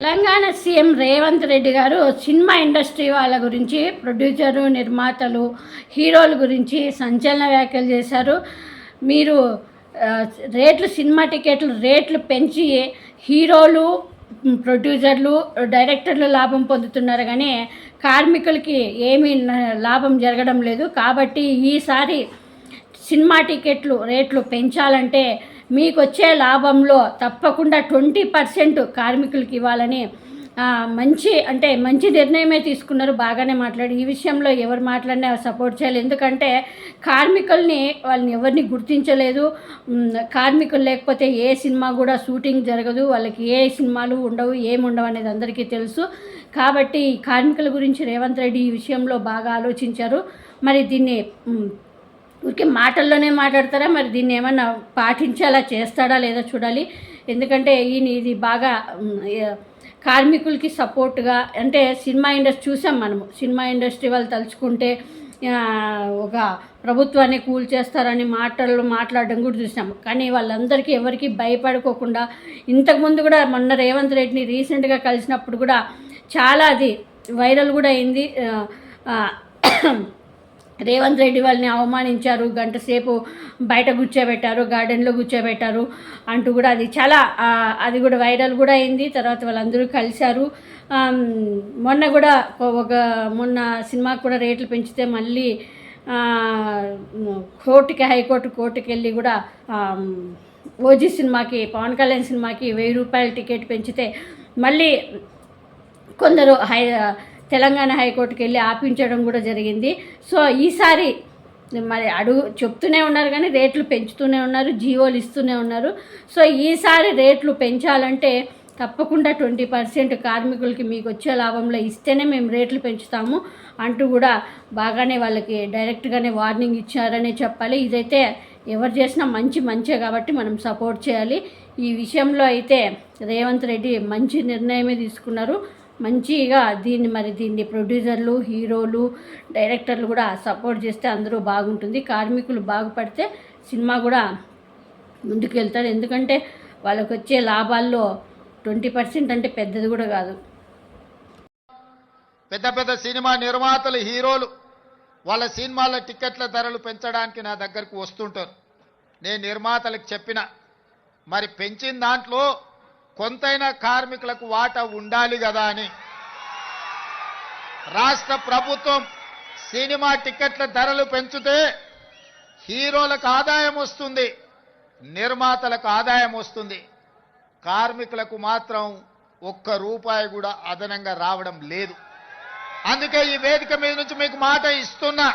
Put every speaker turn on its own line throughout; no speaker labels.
Telangana CM Revanth Reddy గారు cinema industry వాళ్ళ గురించి ప్రొడ్యూసరు నిర్మాతలు హీరోల గురించి సంచలన వ్యాఖ్యలు చేశారు. మీరు రేట్లు సినిమా టికెట్లు రేట్లు పెంచి హీరోలు ప్రొడ్యూసర్లు డైరెక్టర్లు లాభం పొందుతున్నారు కానీ కార్మికులకి ఏమీ లాభం జరగడం లేదు. కాబట్టి ఈసారి సినిమా టికెట్లు రేట్లు పెంచాలంటే మీకు వచ్చే లాభంలో తప్పకుండా ట్వంటీ పర్సెంట్ కార్మికులకి ఇవ్వాలని మంచి అంటే మంచి నిర్ణయమే తీసుకున్నారు. బాగానే మాట్లాడి ఈ విషయంలో ఎవరు మాట్లాడినా సపోర్ట్ చేయాలి. ఎందుకంటే కార్మికుల్ని వాళ్ళని ఎవరిని గుర్తించలేదు. కార్మికులు లేకపోతే ఏ సినిమా కూడా షూటింగ్ జరగదు. వాళ్ళకి ఏ సినిమాలు ఉండవు ఏమి ఉండవు అనేది అందరికీ తెలుసు. కాబట్టి కార్మికుల గురించి రేవంత్ రెడ్డి ఈ విషయంలో బాగా ఆలోచించారు. మరి దీన్ని ఊరికే మాటల్లోనే మాట్లాడతారా? మరి దీన్ని ఏమన్నా పాటించేలా చేస్తాడా లేదా చూడాలి. ఎందుకంటే ఈయన ఇది బాగా కార్మికులకి సపోర్ట్గా అంటే సినిమా ఇండస్ట్రీ చూసాం మనము. సినిమా ఇండస్ట్రీ వాళ్ళు తలుచుకుంటే ఒక ప్రభుత్వాన్ని కూల్ చేస్తారని మాటలు మాట్లాడడం కూడా చూసాము కానీ వాళ్ళందరికీ ఎవరికి భయపడుకోకుండా ఇంతకుముందు కూడా మొన్న రేవంత్ రెడ్డిని రీసెంట్గా కలిసినప్పుడు కూడా చాలా అది వైరల్ కూడా అయింది. రేవంత్ రెడ్డి వాళ్ళని అవమానించారు గంట సేపు బయట కూర్చోబెట్టారు గార్డెన్లో కూర్చోబెట్టారు అంటూ కూడా అది చాలా అది కూడా వైరల్ కూడా అయింది. తర్వాత వాళ్ళందరూ కలిశారు. మొన్న కూడా ఒక- మొన్న సినిమాకి కూడా రేట్లు పెంచితే మళ్ళీ కోర్టుకి హైకోర్టు కోర్టుకి వెళ్ళి కూడా ఓజీ సినిమాకి పవన్ కళ్యాణ్ సినిమాకి వెయ్యి రూపాయల టికెట్ పెంచితే మళ్ళీ కొందరు హై తెలంగాణ హైకోర్టుకి వెళ్ళి ఆపించడం కూడా జరిగింది. సో ఈసారి మరి అడుగు చెప్తూనే ఉన్నారు కానీ రేట్లు పెంచుతూనే ఉన్నారు జీవోలు ఇస్తూనే ఉన్నారు. సో ఈసారి రేట్లు పెంచాలంటే తప్పకుండా ట్వంటీ పర్సెంట్ కార్మికులకి మీకు వచ్చే లాభంలో ఇస్తేనే మేము రేట్లు పెంచుతాము అంటూ కూడా బాగానే వాళ్ళకి డైరెక్ట్గానే వార్నింగ్ ఇచ్చారనే చెప్పాలి. ఇదైతే ఎవరు చేసినా మంచి మంచే కాబట్టి మనం సపోర్ట్ చేయాలి. ఈ విషయంలో అయితే రేవంత్ రెడ్డి మంచి నిర్ణయమే తీసుకున్నారు. మంచిగా దీన్ని మరి దీన్ని ప్రొడ్యూసర్లు హీరోలు డైరెక్టర్లు కూడా సపోర్ట్ చేస్తే అందరూ బాగుంటుంది. కార్మికులు బాగుపడితే సినిమా కూడా ముందుకు వెళ్తారు ఎందుకంటే వాళ్ళకి వచ్చే లాభాల్లో ట్వంటీ పర్సెంట్ అంటే పెద్దది కూడా కాదు.
పెద్ద పెద్ద సినిమా నిర్మాతలు హీరోలు వాళ్ళ సినిమాల టికెట్ల ధరలు పెంచడానికి నా దగ్గరకు వస్తుంటారు. నేను నిర్మాతలకు చెప్పిన మరి పెంచిన దాంట్లో కొంతైనా కార్మికులకు వాటా ఉండాలి కదా అని. రాష్ట్ర ప్రభుత్వం సినిమా టికెట్ల ధరలు పెంచితే హీరోలకు ఆదాయం వస్తుంది నిర్మాతలకు ఆదాయం వస్తుంది. కార్మికులకు మాత్రం ఒక్క రూపాయి కూడా అదనంగా రావడం లేదు. అందుకే ఈ వేదిక మీద నుంచి మీకు మాట ఇస్తున్నా.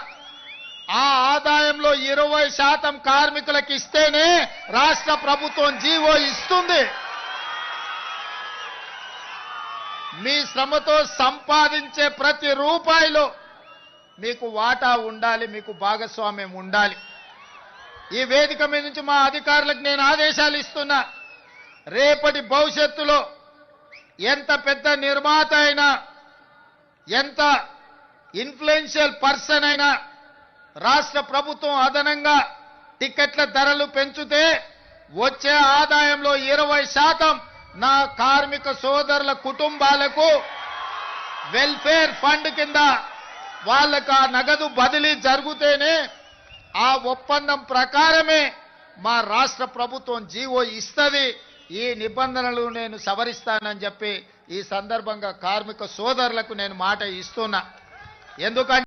ఆ ఆదాయంలో ఇరవై శాతం కార్మికులకు ఇస్తేనే రాష్ట్ర ప్రభుత్వం జీవో ఇస్తుంది. మీ శ్రమతో సంపాదించే ప్రతి రూపాయిలో మీకు వాటా ఉండాలి మీకు భాగస్వామ్యం ఉండాలి. ఈ వేదిక మీద నుంచి మా అధికారులకు నేను ఆదేశాలు ఇస్తున్నా. రేపటి భవిష్యత్తులో ఎంత పెద్ద నిర్మాత అయినా ఎంత ఇన్ఫ్లుయెన్షియల్ పర్సన్ అయినా రాష్ట్ర ప్రభుత్వం అదనంగా టికెట్ల ధరలు పెంచితే వచ్చే ఆదాయంలో ఇరవై శాతం నా కార్మిక సోదరుల కుటుంబాలకు వెల్ఫేర్ ఫండ్ కింద వాళ్ళకు ఆ నగదు బదిలీ జరిగితేనే ఆ ఒప్పందం ప్రకారమే మా రాష్ట్ర ప్రభుత్వం జీవో ఇస్తుంది. ఈ నిబంధనలు నేను సవరిస్తానని చెప్పి ఈ సందర్భంగా కార్మిక సోదరులకు నేను మాట ఇస్తున్నా. ఎందుకంటే